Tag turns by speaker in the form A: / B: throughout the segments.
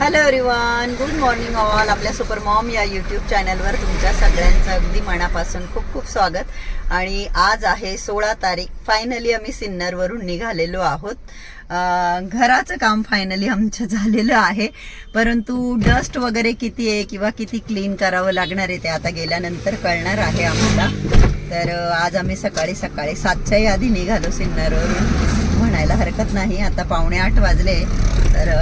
A: Hello everyone good morning all आपल्या super mom या YouTube चॅनलवर तुमच्या सगळ्यांचं अगदी मनापासून खूप खूप स्वागत. आणि आज आहे सोळा तारीख. फायनली आम्ही सिन्नरवरून निघालेलो आहोत. घराचं काम फायनली आमचं झालेलं आहे. परंतु डस्ट वगैरे किती आहे किंवा किती क्लीन करावं लागणार आहे ते आता गेल्यानंतर कळणार आहे आम्हाला. तर आज आम्ही सकाळी सकाळी सातच्याही आधी निघालो सिन्नरवरून. म्हणायला हरकत नाही. आता पावणे आठ वाजले. तर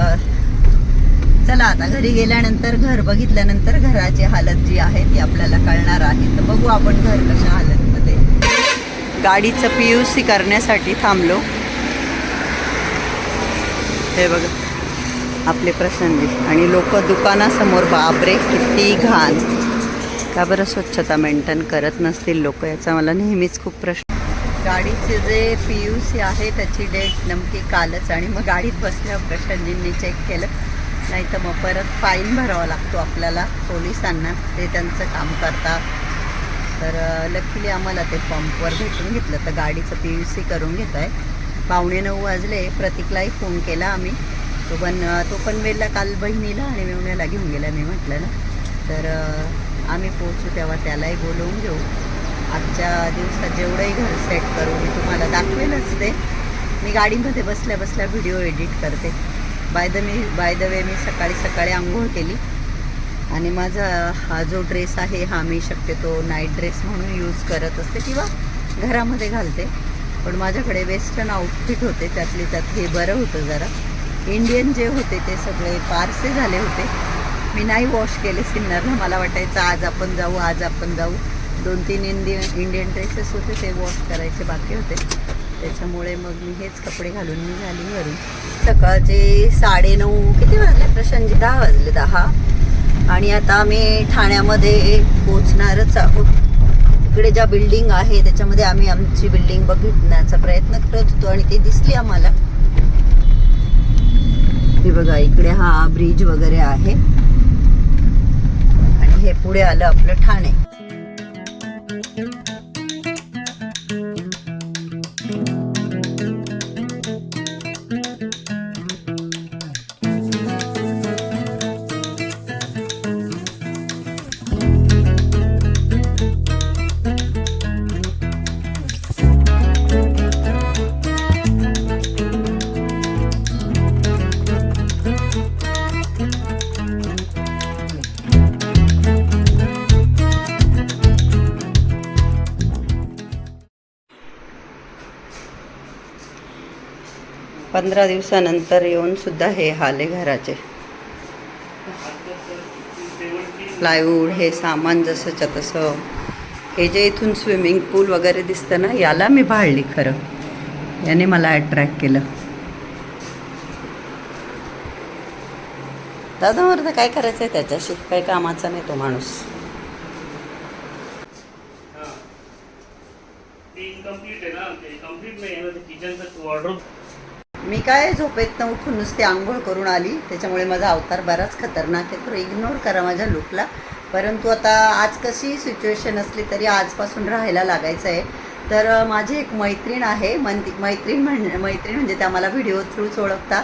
A: चला आता घरी गेल्यानंतर घर बघितल्यानंतर घराची हालत जी आहे ती आपल्याला कळणार आहे. तर बघू आपण घर कशा हालतमध्ये. गाडीचं पी यू सी करण्यासाठी थांबलो. हे बघा आपले प्रसंगी. आणि लोक दुकानासमोर बाबरे किती घाण. का बरं स्वच्छता मेंटेन करत नसतील लोक? याचा मला नेहमीच खूप प्रश्न. गाडीचे जे पी यू सी आहे त्याची डेट नमकी कालच. आणि मग गाडीत बसल्यावर प्रशांजींनी चेक केलं. नाही तर मग परत फाईन भरावा लागतो आपल्याला पोलिसांना. ते त्यांचं काम करतात. तर लकीली आम्हाला ते पंपवर भेटून घेतलं. तर गाडीचं पी यू सी करून घेत आहे पावणे नऊ वाजले. प्रतीकलाही फोन केला आम्ही. तो पण तो पण वेळला काल बहिणीला आणि मेवण्याला घेऊन गेला मी म्हटलं ना. तर आम्ही पोचू तेव्हा त्यालाही बोलवून घेऊ. आजच्या दिवसात जेवढंही घर सेट करू मी तुम्हाला दाखवेलच ते. मी गाडीमध्ये बसल्या बसल्या व्हिडिओ एडिट करते. बाय द मी बाय द वे मी सकाळी सकाळी आंघोळ केली. आणि माझा हा जो ड्रेस आहे हा मी शक्यतो नाईट ड्रेस म्हणून यूज करत असते किंवा घरामध्ये घालते. पण माझ्याकडे वेस्टर्न आउटफिट होते त्यातले त्यात हे बरं होतं जरा. इंडियन जे होते ते सगळे फारसे झाले होते. मी नाही वॉश केले सिन्नरला. मला वाटायचं आज आपण जाऊ आज आपण जाऊ. दोन तीन इंडियन इंडियन ड्रेसेस होते ते वॉश करायचे बाकी होते. त्याच्यामुळे मग मी हेच कपडे घालून निघाली घरून सकाळचे साडेनऊ किती वाजले? प्रशांतजी दहा वाजले दहा. आणि आता आम्ही ठाण्यामध्ये पोचणारच आहोत. इकडे ज्या बिल्डिंग आहे त्याच्यामध्ये आम्ही आमची बिल्डिंग बघण्याचा प्रयत्न करत होतो आणि ती दिसली आम्हाला. हे बघा इकडे हा ब्रिज वगैरे आहे. आणि हे पुढे आलं आपलं ठाणे. पंधरा दिवसानंतर येऊन सुद्धा हे हाले घराचे. प्लायवूड हे सामान जसंच्या तसं. हे जे इथून स्विमिंग पूल वगैरे दिसतं ना याला मी भाळली खरं. याने मला अट्रॅक्ट केलं. दादा मला काय करायचं आहे त्याच्याशी काही कामाचा नाही तो माणूस.
B: इनकम्प्लीट आहे ना ते नाही आहे ना ते किचनचं वॉर्डरोब
A: मी काय झोपेतनं उठून नुसती आंघोळ करून आली. त्याच्यामुळे माझा अवतार बराच खतरनाक आहे. तर इग्नोर करा माझ्या लुकला परंतु आता आज कशी सिच्युएशन असली तरी आजपासून राहायला लागायचं आहे. तर माझी एक मैत्रीण आहे. मंती मैत्रीण म्हण मैत्रीण म्हणजे त्या मला व्हिडिओ थ्रूच ओळखता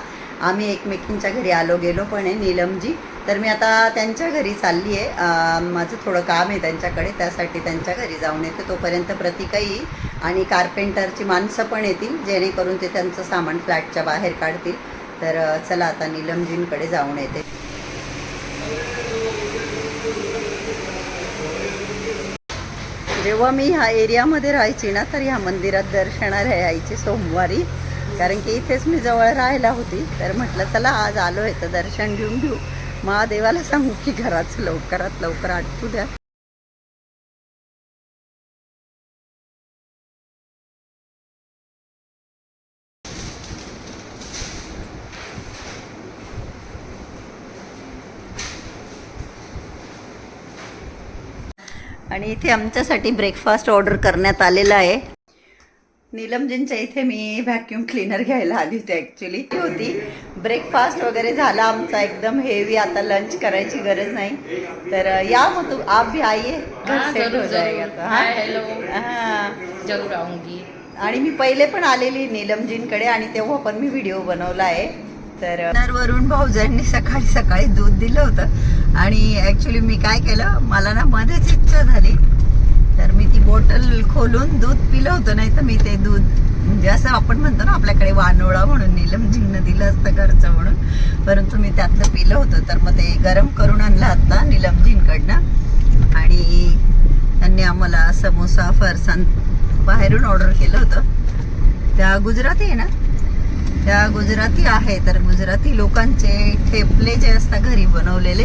A: आम्ही एकमेकींच्या घरी आलो गेलो पण आहे नीलमजी. तर मी आता त्यांच्या घरी चालली आहे. माझं थोडं काम आहे त्यांच्याकडे. त्यासाठी त्यांच्या घरी जाऊन येते. तोपर्यंत प्रतिकाही आणि कार्पेंटरची माणसं पण येतील जेणेकरून ते त्यांचं सामान फ्लॅटच्या बाहेर काढतील. तर चला आता निलमजींकडे जाऊन येते. जेव्हा मी ह्या एरियामध्ये राहायची ना तर ह्या मंदिरात दर्शनाला यायची सोमवारी. कारण की इथेच मी जवळ राहायला होती. तर म्हटलं चला आज आलो आहे तर दर्शन घेऊन घेऊ. महादेवाला सांगू की घराचं लवकरात लवकर आटपू द्या. आणि इथे आमच्यासाठी ब्रेकफास्ट ऑर्डर करण्यात आलेला आहे. नीलमजींच्या इथे मी व्हॅक्यूम क्लीनर घ्यायला आली होती ॲक्च्युली ती होती. ब्रेकफास्ट वगैरे झाला आमचा एकदम हेवी आता लंच करायची गरज नाही. तर या मग तू आप भी आइए. सेट हो जाएगा
C: जरूर.
A: तो, हाँ?
C: Hi, hello.
A: हाँ.
C: जरूर आऊंगी.
A: आणि मी पहिले पण आलेली नीलमजींकडे आणि तेव्हा पण मी व्हिडिओ बनवला आहे. तर वरून भाऊजांनी सकाळी सकाळी दूध दिलं होतं. आणि ऍक्च्युली मी काय केलं मला ना मध्येच इच्छा झाली. तर मी ती बॉटल खोलून दूध पिलं होतं नाही तर मी ते दूध म्हणजे असं आपण म्हणतो ना आपल्याकडे वानोळा म्हणून निलमजींना दिलं असतं घरचं म्हणून. परंतु मी त्यातलं पिलं होतं तर मग ते गरम करून आणलं आता निलमजींकडनं आणि त्यांनी आम्हाला समोसा फरसान बाहेरून ऑर्डर केलं होतं. त्या गुजराती आहे ना? त्या गुजराती आहे तर गुजराती लोकांचे ठेपले जे असतात घरी बनवलेले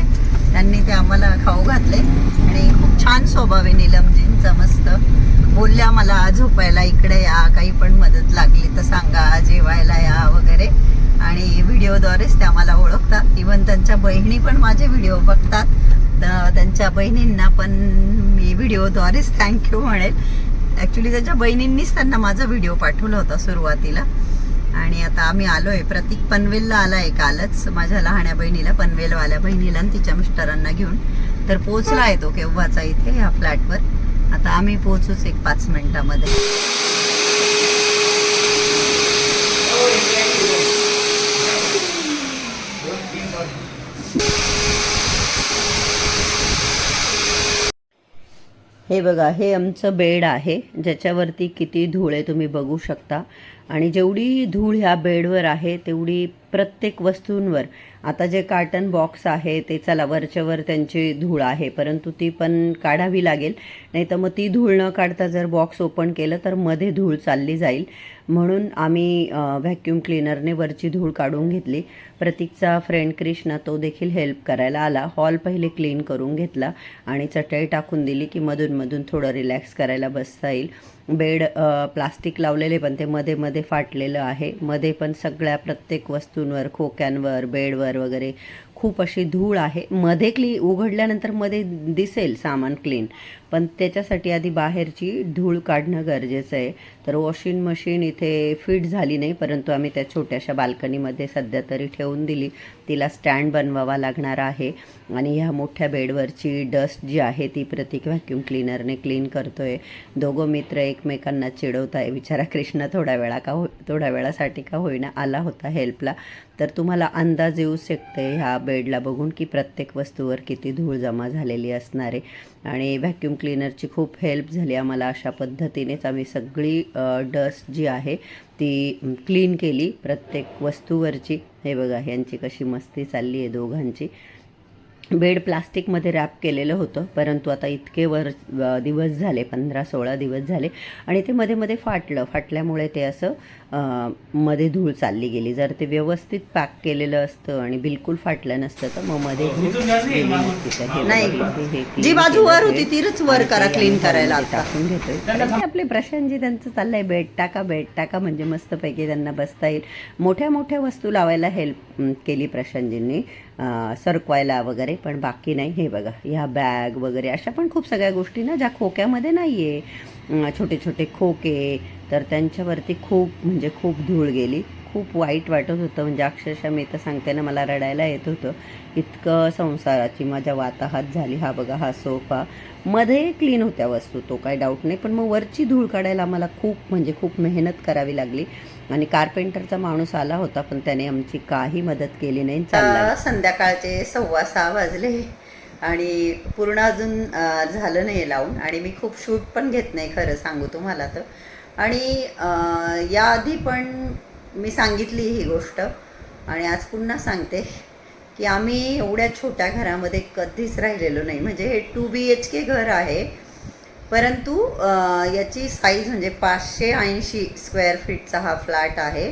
A: त्यांनी ते आम्हाला खाऊ घातले. आणि खूप छान स्वभाव आहे निलमजींचा मस्त. बोलल्या मला झोपायला इकडे या काही पण मदत लागली तर सांगा जेवायला या वगैरे. आणि व्हिडिओद्वारेच त्या मला ओळखतात. इवन त्यांच्या बहिणी पण माझे व्हिडिओ बघतात. तर त्यांच्या बहिणींना पण मी व्हिडिओद्वारेच थँक्यू म्हणेल. ॲक्च्युली त्यांच्या बहिणींनीच त्यांना माझा व्हिडिओ पाठवला होता सुरुवातीला. आणि आता आम्ही आलोय. प्रतीक पनवेलला आलाय कालच माझ्या लहान्या बहिणीला पनवेलवाल्या बहिणीला आणि तिच्या मिस्टरांना घेऊन. तर पोचला येतो केव्हाचा इथे ह्या फ्लॅटवर. आता आम्ही पोहोचूच एक पाच मिनिटामध्ये. हे बघा हे आमचं बेड आहे ज्याच्यावरती किती धूळ आहे तुम्ही बघू शकता. आणि जेवढी धूळ ह्या बेडवर आहे तेवढी प्रत्येक वस्तूंवर. आता जे कार्टन बॉक्स आहे ते चला वरच्यावर त्यांची धूळ आहे परंतु ती पण काढावी लागेल. नाही तर मग ती धूळ न काढता जर बॉक्स ओपन केलं तर मध्ये धूळ चालली जाईल. म्हणून आम्ही व्हॅक्यूम क्लिनरने वरची धूळ काढून घेतली. प्रतीकचा फ्रेंड कृष्णा तो देखील हेल्प करायला आला. हॉल पहिले क्लीन करून घेतला आणि चटई टाकून दिली की मधूनमधून थोडं रिलॅक्स करायला बसता येईल. बेड प्लास्टिक लावलेले पण ते मध्ये मध्ये फाटलेलं आहे. मध्ये पण सगळ्या प्रत्येक वस्तू वस्तूंवर खोक्यांवर बेडवर वगैरे खूप अशी धूळ आहे. मध्ये क्ली उघडल्यानंतरमध्ये दिसेल सामान क्लीन. पण त्याच्यासाठी आधी बाहेरची धूळ काढणं गरजेचं आहे. तर वॉशिंग मशीन इथे फिट झाली नाही परंतु आम्ही त्या छोट्याशा बाल्कनीमध्ये सध्या तरी ठेवून दिली. तिला स्टँड बनवावा लागणार आहे. आणि ह्या मोठ्या बेडवरची डस्ट जी आहे ती प्रतीक व्हॅक्यूम क्लीनरने क्लीन करतो आहे दोघं मित्र एकमेकांना चिडवत आहे विचारा कृष्ण थोड्या वेळा का हो थोड्या वेळासाठी का होईना? आला होता हेल्पला तर तुम्हाला अंदाज येऊ शकते ह्या बेडला बघून की प्रत्येक वस्तूवर किती धूळ जमा झालेली असणार आहे. आणि व्हॅक्यूम क्लीनरची खूप हेल्प झाली आम्हाला अशा पद्धतीनेच. आम्ही सगळी डस्ट जी आहे ती क्लीन केली प्रत्येक वस्तूवरची. हे बघा ह्यांची कशी मस्ती चालली आहे दोघांची. बेड प्लास्टिकमध्ये रॅप केलेलं होतं परंतु आता इतके वर दिवस झाले पंधरा सोळा दिवस झाले आणि ते मध्ये मध्ये फाटलं. फाटल्यामुळे ते असं मध्ये धूळ चालली गेली. जर ते व्यवस्थित पॅक केलेलं असतं आणि बिलकुल फाटलं नसतं तर मग मध्ये हे हे- हे जी बाजू वर होती. तीच वर करा आम्ही करायला. टाकून घेतोय. आपले प्रशांतजी त्यांचं चाललंय बेड टाका बेड टाका म्हणजे मस्तपैकी त्यांना बसता येईल. मोठ्या मोठ्या वस्तू लावायला हेल्प केली प्रशांतजींनी. सरकवायला वगैरे पण बाकी नाही. हे बघा ह्या बॅग वगैरे अशा पण खूप सगळ्या गोष्टी ना ज्या खोक्यामध्ये नाही आहे छोटे छोटे खोके तर त्यांच्यावरती खूप म्हणजे खूप धूळ गेली. खूप वाईट वाटत होतं. म्हणजे अक्षरशः मी तर सांगते ना मला रडायला येत होतं. इतकं संसाराची माझ्या वाताहात झाली. हा बघा हा सोफा. मध्ये क्लीन होत्या वस्तू तो काही डाऊट नाही. पण मग वरची धूळ काढायला आम्हाला खूप म्हणजे खूप मेहनत करावी लागली. आणि कारपेंटरचा माणूस आला होता पण त्याने आमची काही मदत केली नाही चालला संध्याकाळचे सव्वा सहा वाजले. आणि पूर्ण अजून झालं नाही लावून. आणि मी खूप शूट पण घेत नाही खरं सांगू तुम्हाला तर. आणि याआधी पण मी सांगितली ही गोष्ट आणि आज पुन्हा सांगते की आम्ही एवढ्या छोट्या घरामध्ये कधीच राहिलेलो नाही. म्हणजे हे टू बी एच के घर आहे. परंतु याची साईज म्हणजे पाचशे ऐंशी स्क्वेअर फीटचा हा फ्लॅट आहे.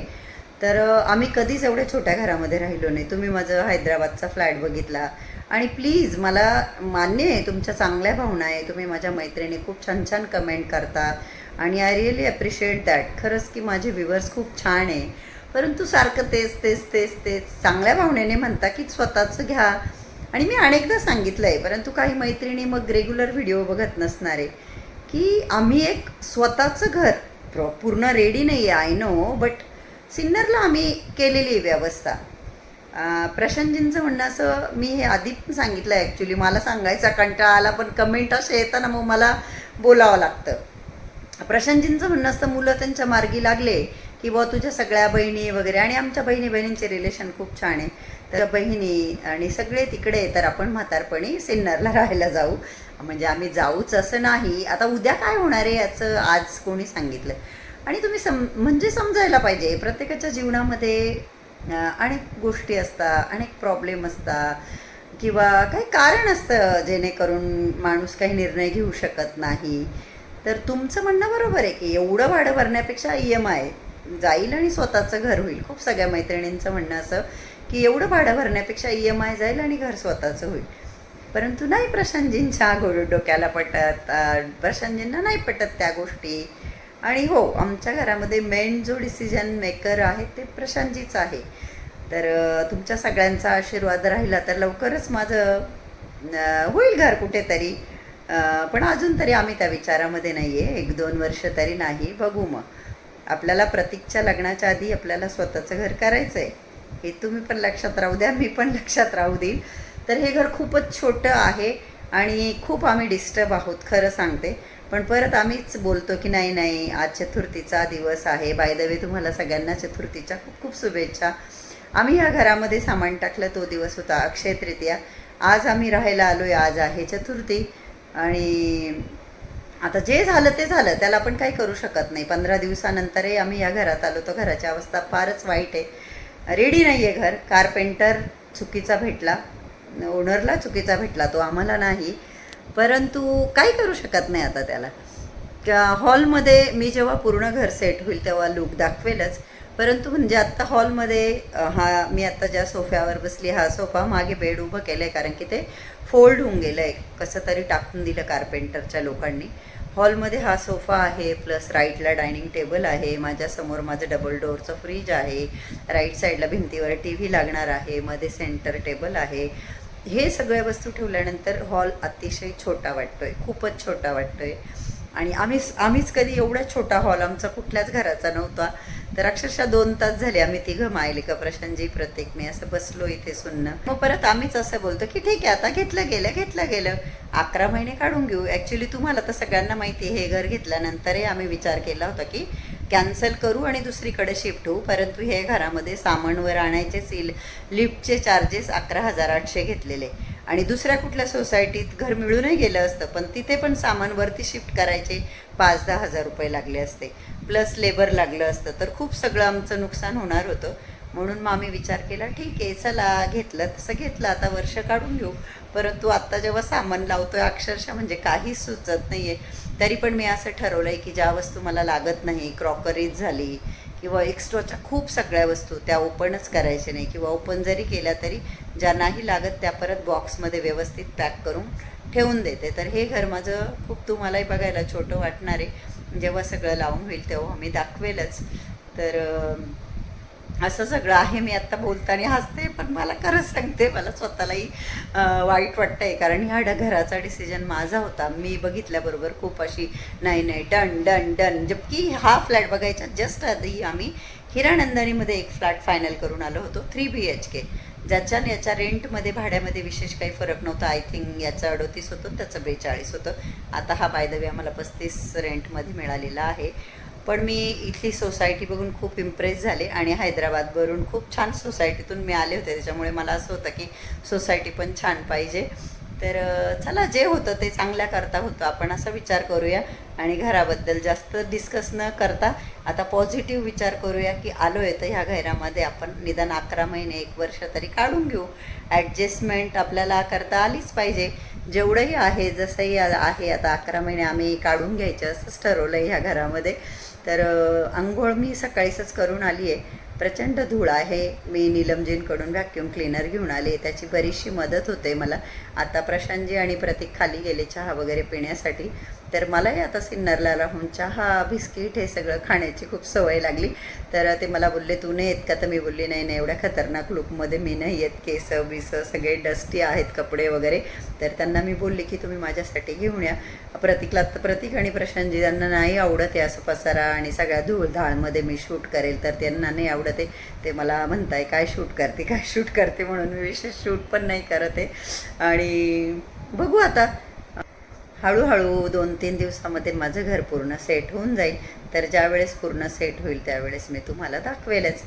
A: तर आम्ही कधीच एवढ्या छोट्या घरामध्ये राहिलो नाही. तुम्ही माझं हैदराबादचा फ्लॅट बघितला. आणि प्लीज मला मान्य आहे तुमच्या चांगल्या भावना आहे. तुम्ही माझ्या मैत्रिणी खूप छान छान कमेंट करता. आणि आय रिअली ॲप्रिशिएट दॅट खरंच की माझे व्ह्युअर्स खूप छान आहे. परंतु सारखं तेच तेच तेच तेच चांगल्या भावनेने म्हणता की स्वतःचं घ्या. आणि मी अनेकदा सांगितलं आहे परंतु काही मैत्रिणी मग रेग्युलर व्हिडिओ बघत नसणार आहे. की आम्ही एक स्वतःचं घर प्र पूर्ण रेडी नाही आहे आय नो बट सिन्नरला आम्ही केलेली आहे व्यवस्था. प्रशांतजींचं म्हणणं असं मी हे आधी पण सांगितलं आहे ॲक्च्युली मला सांगायचा कंटाळा आला पण कमेंट असे येताना मग मला बोलावं लागतं. प्रशांतजींचं म्हणणं असतं मुलं त्यांच्या मार्गी लागले की बुवा तुझ्या सगळ्या बहिणी वगैरे आणि आमच्या बहिणी बहिणींचे रिलेशन खूप छान आहे. तर बहिणी आणि सगळे तिकडे तर आपण म्हातारपणी सिन्नरला राहायला जाऊ. म्हणजे आम्ही जाऊच असं नाही. आता उद्या काय होणार आहे याचं आज कोणी सांगितलं आणि तुम्ही सम म्हणजे समजायला पाहिजे. प्रत्येकाच्या जीवनामध्ये अनेक गोष्टी असतात अनेक प्रॉब्लेम असतात. किंवा काही कारण असतं जेणेकरून माणूस काही निर्णय घेऊ शकत नाही. तर तुमचं म्हणणं बरोबर आहे की एवढं भाडं भरण्यापेक्षा ई एम आय जाईल आणि स्वतःचं घर होईल. खूप सगळ्या मैत्रिणींचं म्हणणं असं की एवढं भाडं भरण्यापेक्षा ई एम आय जाईल आणि घर स्वतःचं होईल. परंतु नाही प्रशांतजींच्या गोड डोक्याला पटत प्रशांतजींना नाही पटत त्या गोष्टी. आणि हो आमच्या घरामध्ये मेन जो डिसिजन मेकर आहे ते प्रशांतजीच आहे. तर तुमच्या सगळ्यांचा आशीर्वाद राहिला तर लवकरच माझं होईल घर कुठेतरी. पण अजून तरी आम्ही त्या विचारामध्ये नाही आहे एक दोन वर्ष तरी नाही बघू मग. आपल्याला प्रतीकच्या लग्नाच्या आधी आपल्याला स्वतःचं घर करायचं आहे हे तुम्ही पण लक्षात राहू द्या मी पण लक्षात राहू देईल. तर हे घर खूपच छोटं आहे आणि खूप आम्ही डिस्टर्ब आहोत खरं सांगते. पण परत आम्हीच बोलतो की नाही नाही आज चतुर्थीचा दिवस आहे. बाय द वे तुम्हाला सगळ्यांना चतुर्थीच्या खूप खूप शुभेच्छा. आम्ही या घरामध्ये सामान टाकलं तो दिवस होता अक्षय तृतीया आज आम्ही राहायला आलो आहे आज आहे चतुर्थी. आणि आता जे झालं ते झालं त्याला आपण काही करू शकत नाही. पंधरा दिवसानंतरही आम्ही या घरात आलो तो घराची अवस्था फारच वाईट आहे. रेडी नाही आहे घर. कारपेंटर चुकीचा भेटला ओनरला चुकीचा भेटला तो आम्हाला नाही. परंतु काही करू शकत नाही आता त्याला. हॉलमध्ये मी जेव्हा पूर्ण घर सेट होईल तेव्हा लुक दाखवेलच. परंतु म्हणजे आत्ता हॉलमध्ये हा मी आत्ता ज्या सोफ्यावर बसली हा सोफा मागे बेड उभं केलं आहे कारण की ते फोल्ड होऊन गेलं आहे कसं तरी टाकून दिलं कारपेंटरच्या लोकांनी. हॉलमध्ये हा सोफा आहे प्लस राईटला डायनिंग टेबल आहे. माझ्यासमोर माझं डबल डोअरचं फ्रीज आहे. राईट साईडला भिंतीवर टी व्ही लागणार आहे. मध्ये सेंटर टेबल आहे. हे सगळ्या वस्तू ठेवल्यानंतर हॉल अतिशय छोटा वाटतोय. खूपच छोटा वाटतोय. आणि आम्हीच आम्हीच कधी एवढा छोटा हॉल आमचा कुठल्याच घराचा नव्हता. तर अक्षरशः दोन तास झाले आम्ही तिघं मायले का प्रशांतजी प्रत्येक मी असं बसलो इथे सुन्न. मग परत आम्हीच असं बोलतो की ठीक आहे आता घेतलं गेलं घेतलं गेलं. अकरा महिने काढून घेऊ. ॲक्च्युली तुम्हाला तर सगळ्यांना माहिती आहे हे घर घेतल्यानंतरही आम्ही विचार केला होता की कॅन्सल करू आणि दुसरीकडे शिफ्ट होऊ. परंतु हे घरामध्ये सामानवर आणायचे सील लिफ्टचे चार्जेस अकरा हजार आठशे घेतलेले. आणि दुसऱ्या कुठल्या सोसायटीत घर मिळूनही गेलं असतं पण तिथे पण सामान वरती शिफ्ट करायचे पाच दहा हजार रुपये लागले असते. प्लस लेबर लागलं असतं. तर खूप सगळं आमचं नुकसान होणार होतं. म्हणून मग आम्ही विचार केला ठीक आहे चला घेतलं तसं घेतलं आता वर्ष काढून घेऊ. परंतु आत्ता जेव्हा सामान लावतोय अक्षरशः म्हणजे काहीच सुचत नाही आहे तरी पण मी असं ठरवलं आहे की ज्या वस्तू मला लागत नाही क्रॉकरीज झाली किंवा एक्स्ट्राच्या खूप सगळ्या वस्तू त्या ओपनच करायच्या नाही किंवा ओपन जरी केल्या तरी ज्या नाही लागत त्या परत बॉक्समध्ये व्यवस्थित पॅक करून ठेवून देते. तर हे घर माझं खूप तुम्हालाही बघायला छोटं वाटणार आहे. जेव्हा सगळं लावून होईल तेव्हा मी दाखवेलच. तर असं सगळं आहे मी आत्ता बोलताना हसते पण मला खरंच सांगते मला स्वतःलाही वाईट वाईट वाटतंय. कारण ह्या ड- घराचा डिसिजन माझा होता. मी बघितल्याबरोबर खूप अशी नाही नाही डन डन डन म्हणजे जबकी हा फ्लॅट बघायच्या जस्ट आधी आम्ही हिरानंदानीमध्ये एक फ्लॅट फायनल करून आलो होतो थ्री बी एच के ज्याच्या आणि याच्या रेंटमध्ये भाड्यामध्ये विशेष काही फरक नव्हता. आय थिंक याचं अडतीस होतं त्याचं बेचाळीस होतं. आता हा बायदवे आम्हाला पस्तीस रेंटमध्ये मिळालेला आहे. पण मी इथली सोसायटी बघून खूप इम्प्रेस झाले आणि हैदराबादवरून खूप छान सोसायटीतून मी आले होते. त्याच्यामुळे मला असं होतं की सोसायटी पण छान पाहिजे. तर चला जे होतं ते चांगल्या करता होतं. आपण असा विचार करूया आणि घराबद्दल जास्त डिस्कस न करता आता पॉझिटिव्ह विचार करूया की आलो आहे तर ह्या घरामध्ये आपण निदान अकरा महिने एक वर्ष तरी काढून घेऊ. ॲडजस्टमेंट आपल्याला करता आलीच पाहिजे. जेवढंही आहे जसंही आहे आता अकरा महिने आम्ही काढून घ्यायचं असंच ठरवलं आहे ह्या घरामध्ये. तर आंघोळ मी सकाळीच करून आली आहे प्रचंड धूळ आहे. मी निलमजींकडून व्हॅक्यूम क्लीनर घेऊन आले. त्याची बरीचशी मदत होते मला. आता प्रशांतजी आणि प्रतीक खाली गेले चहा वगैरे पिण्यासाठी. तर मलाही आता सिन्नरला राहून चहा बिस्किट हे सगळं खाण्याची खूप सवय लागली. तर ते मला बोलले तू नाही येत का? तर मी बोलली नाही नाही एवढ्या खतरनाक लुकमध्ये मी नाही येत. केस बिस सगळे डस्टी आहेत कपडे वगैरे. तर त्यांना मी बोलले की तुम्ही माझ्यासाठी घेऊन या. प्रतीकला तर प्रतीक आणि प्रशांतजी त्यांना नाही आवडत आहे असं पसारा आणि सगळ्या धूळधाळमध्ये मी शूट करेल. तर त्यांना नाही आवडत आहे ते मला म्हणताय काय शूट करते काय शूट करते? म्हणून मी विशेष शूट पण नाही करत आहे आणि बघू आता. हळूहळू दोन तीन दिवसामध्ये माझं घर पूर्ण सेट होऊन जाईल. तर ज्यावेळेस पूर्ण सेट होईल त्यावेळेस मी तुम्हाला दाखवेलच.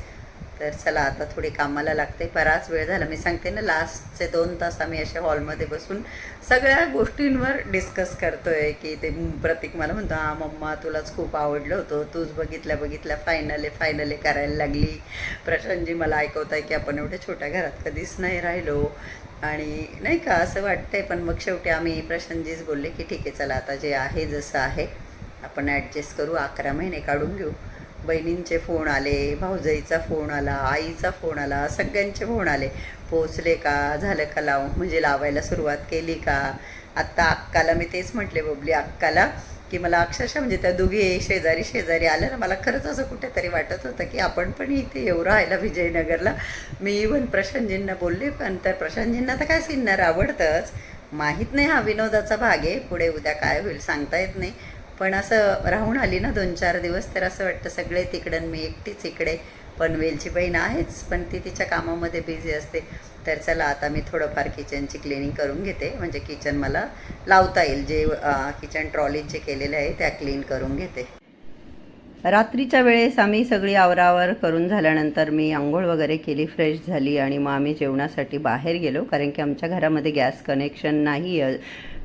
A: तर चला आता थोडी कामाला लागते. बराच वेळ झाला. मी सांगते ना लास्टचे दोन तास आम्ही अशा हॉलमध्ये बसून सगळ्या गोष्टींवर डिस्कस करतोय की ते प्रतीक मला म्हणतो हा मम्मा तुलाच खूप आवडलं होतं. तूच बघितल्या बघितल्या. फायनले फायनले करायला लागली. प्रशांतजी मला ऐकवताय की आपण एवढ्या छोट्या घरात कधीच नाही राहिलो. आणि नाही का असं वाटतंय. पण मग शेवटी आम्ही प्रशांतजीच बोलले की ठीक आहे चला आता जे आहे जसं आहे आपण ॲडजस्ट करू. अकरा महिने काढून घेऊ. बहिणींचे फोन आले भाऊजाईचा फोन आला आईचा फोन आला सगळ्यांचे फोन आले. पोचले का? झालं का लाव म्हणजे लावायला सुरुवात केली का? आत्ता अक्काला मी तेच म्हटले बबली अक्काला की मला अक्षरशः म्हणजे त्या दोघी शेजारी शेजारी आल्या ना मला खरंच असं कुठेतरी वाटत होतं की आपण पण इथे येऊ राहायला विजयनगरला. मी इवन प्रशांतजींना बोलले पण तर प्रशांतजींना तर काय सिन्नर आवडतंच. माहीत नाही हा विनोदाचा भाग आहे पुढे उद्या काय होईल सांगता येत नाही. पण असं राहून आली ना दोन चार दिवस तर असं वाटतं सगळे तिकडं मी एकटीच इकडे. पनवेलची बहीण आहेच पण ती तिच्या कामामध्ये बिझी असते. तर चला आता मी थोडंफार किचनची क्लिनिंग करून घेते. म्हणजे किचन मला लावता येईल. जे किचन ट्रॉलीज जे केलेले आहे त्या क्लीन करून घेते. रात्रीच्या वेळेस आम्ही सगळी आवरावर करून झाल्यानंतर मी आंघोळ वगैरे केली फ्रेश झाली आणि मग आम्ही जेवणासाठी बाहेर गेलो. कारण की आमच्या घरामध्ये गॅस कनेक्शन नाही आहे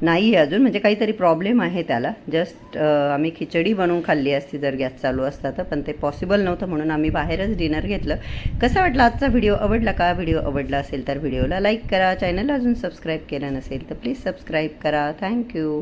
A: नाही आहे अजून म्हणजे काहीतरी प्रॉब्लेम आहे त्याला. जस्ट आम्ही खिचडी बनवून खाल्ली असती जर गॅस चालू असता तर पण ते पॉसिबल नव्हतं म्हणून आम्ही बाहेरच डिनर घेतलं. कसं वाटला आजचा व्हिडिओ आवडला का? व्हिडिओ आवडला असेल तर व्हिडिओला लाईक करा. चॅनल अजून सबस्क्राईब केलं नसेल तर प्लीज सबस्क्राईब करा. थँक्यू